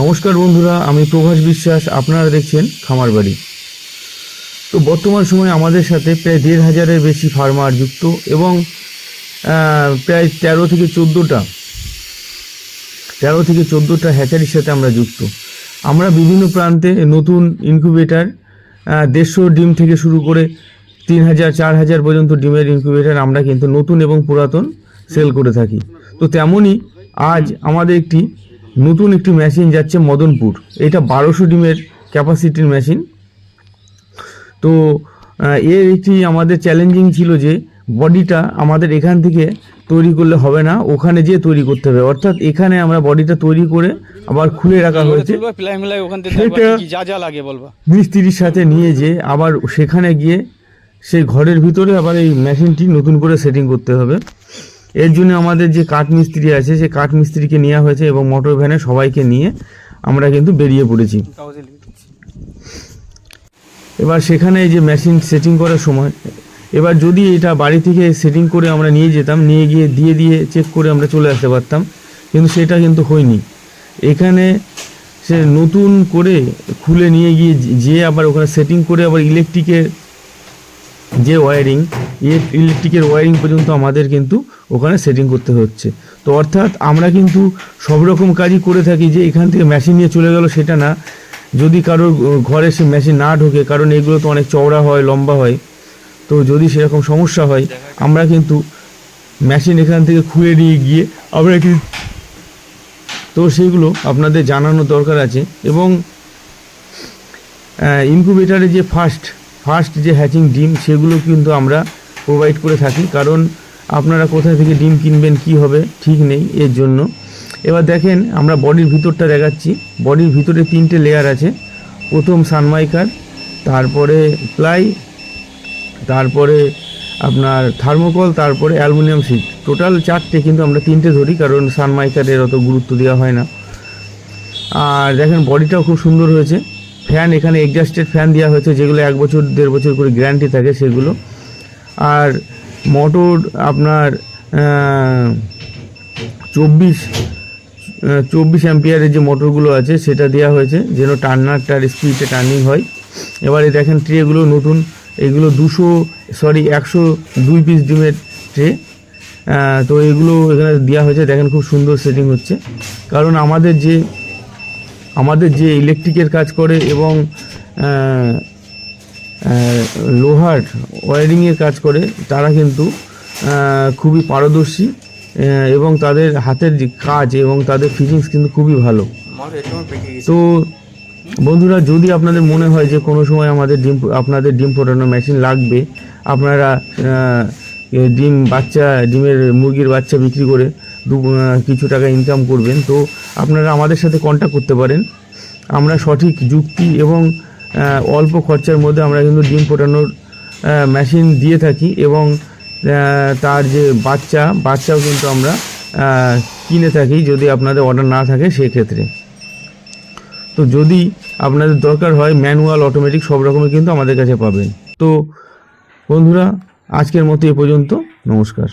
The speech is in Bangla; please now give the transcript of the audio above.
নমস্কার বন্ধুরা, আমি প্রভাস বিশ্বাস, আপনারা দেখছেন খামার বাড়ি। তো বর্তমান সময়ে আমাদের সাথে প্রায় দেড় হাজারের বেশি ফার্মার যুক্ত এবং প্রায় তেরো থেকে চোদ্দোটা, তেরো থেকে চোদ্দোটা হ্যাচারির সাথে আমরা যুক্ত। আমরা বিভিন্ন প্রান্তে নতুন ইনকিউবেটার দেড়শো ডিম থেকে শুরু করে তিন হাজার, চার হাজার পর্যন্ত ডিমের ইনকিউবেটার আমরা কিন্তু নতুন এবং পুরাতন সেল করে থাকি। তো তেমনই আজ আমাদের একটি নতুন একটি মেশিন যাচ্ছে মদনপুর। এটা বারোশো ডিমের ক্যাপাসিটির মেশিন তো এর একটি আমাদের চ্যালেঞ্জিং ছিল যে বডিটা আমাদের এখান থেকে তৈরি করলে হবে না ওখানে যেয়ে তৈরি করতে হবে। অর্থাৎ এখানে আমরা বডিটা তৈরি করে আবার খুলে রাখা হয়েছে। মিস্ত্রির সাথে নিয়ে যে আবার সেখানে গিয়ে সেই ঘরের ভিতরে আবার এই মেশিনটি নতুন করে সেটিং করতে হবে। এর জন্য আমাদের যে কাঠ মিস্ত্রি আছে সে কাঠ মিস্ত্রিকে নেওয়া হয়েছে এবং মোটর ভ্যানে সবাইকে নিয়ে আমরা কিন্তু বেরিয়ে পড়েছি। এবার সেখানে যে মেশিন সেটিং করার সময়, এবার যদি এটা বাড়ি থেকে সেটিং করে আমরা নিয়ে যেতাম, নিয়ে গিয়ে দিয়ে দিয়ে চেক করে আমরা চলে আসতে পারতাম, কিন্তু সেটা কিন্তু হয়নি এখানে সে নতুন করে খুলে নিয়ে গিয়ে যে আবার ওখানে সেটিং করে আবার ইলেকট্রিকের যে ওয়্যারিং ইলেকট্রিকের ওয়ারিং পর্যন্ত আমাদের কিন্তু ওখানে সেটিং করতে হচ্ছে। তো অর্থাৎ আমরা কিন্তু সব রকম কাজই করে থাকি যে এখান থেকে মেশিন নিয়ে চলে গেল সেটা না। যদি কারোর ঘরে সে মেশিন না ঢোকে, কারণ এগুলো তো অনেক চওড়া হয়, লম্বা হয়, তো যদি সেরকম সমস্যা হয়, আমরা কিন্তু মেশিন এখান থেকে খুলে নিয়ে গিয়ে আমরা কিন্তু তো সেগুলো আপনাদের জানানো দরকার আছে এবং ইনকুবেটারে যে ফার্স্ট ফার্স্ট যে হ্যাচিং ডিম, সেগুলো কিন্তু আমরা প্রোভাইড করে থাকি, কারণ আপনারা কোথা থেকে ডিম কিনবেন, কি হবে, ঠিক নেই এর জন্য। এবার দেখেন, আমরা বডির ভিতরটা দেখাচ্ছি। বডির ভিতরে তিনটে লেয়ার আছে। প্রথম সানমাইকার, তারপরে প্লাই, তারপরে আপনার থার্মোকল, তারপরে অ্যালুমিনিয়াম শিট। টোটাল চারটে কিন্তু আমরা তিনটে ধরি, কারণ সানমাইকারের অত গুরুত্ব দেওয়া হয় না। আর দেখেন, বডিটাও খুব সুন্দর হয়েছে। ফ্যান এখানে এক্সাস্টেড ফ্যান দেওয়া হয়েছে, যেগুলো এক বছর, দেড় বছর করে গ্যারান্টি থাকে, সেগুলো। আর মোটর আপনার চব্বিশ চব্বিশ অ্যাম্পিয়ারের যে মোটরগুলো আছে, সেটা দেওয়া হয়েছে। যেন টার্নার টার্নারটার স্পিডে টার্নিং হয়। এবারে দেখেন ট্রেগুলো নতুন। এগুলো দুশো, সরি, একশো দুই পিস ডিমের ট্রে। তো এগুলো এখানে দেওয়া হয়েছে। দেখেন খুব সুন্দর সেটিং হচ্ছে। কারণ আমাদের যে আমাদের যে ইলেকট্রিকের কাজ করে এবং লোহার ওয়ারিংয়ের কাজ করে তারা কিন্তু খুবই পারদর্শী এবং তাদের হাতের যে কাজ এবং তাদের ফিটিংস কিন্তু খুবই ভালো। তো বন্ধুরা যদি আপনাদের মনে হয় যে কোনো সময় আমাদের ডিম আপনাদের ডিম ফোটানো মেশিন লাগবে আপনারা ডিম বাচ্চা ডিমের মুরগির বাচ্চা বিক্রি করে দু কিছু টাকা ইনকাম করবেন তো আপনারা আমাদের সাথে কন্ট্যাক্ট করতে পারেন। আমরা সঠিক যুক্তি এবং অল্প খরচার মধ্যে আমরা কিন্তু ডিম ফোটানোর মেশিন দিয়ে থাকি এবং তার যে বাচ্চা, বাচ্চাও কিন্তু আমরা কিনে থাকি যদি আপনাদের অর্ডার না থাকে সেক্ষেত্রে। তো যদি আপনাদের দরকার হয় ম্যানুয়াল অটোমেটিক সব রকমের কিন্তু আমাদের কাছে পাবেন। তো বন্ধুরা, আজকের মতো এ পর্যন্ত। নমস্কার।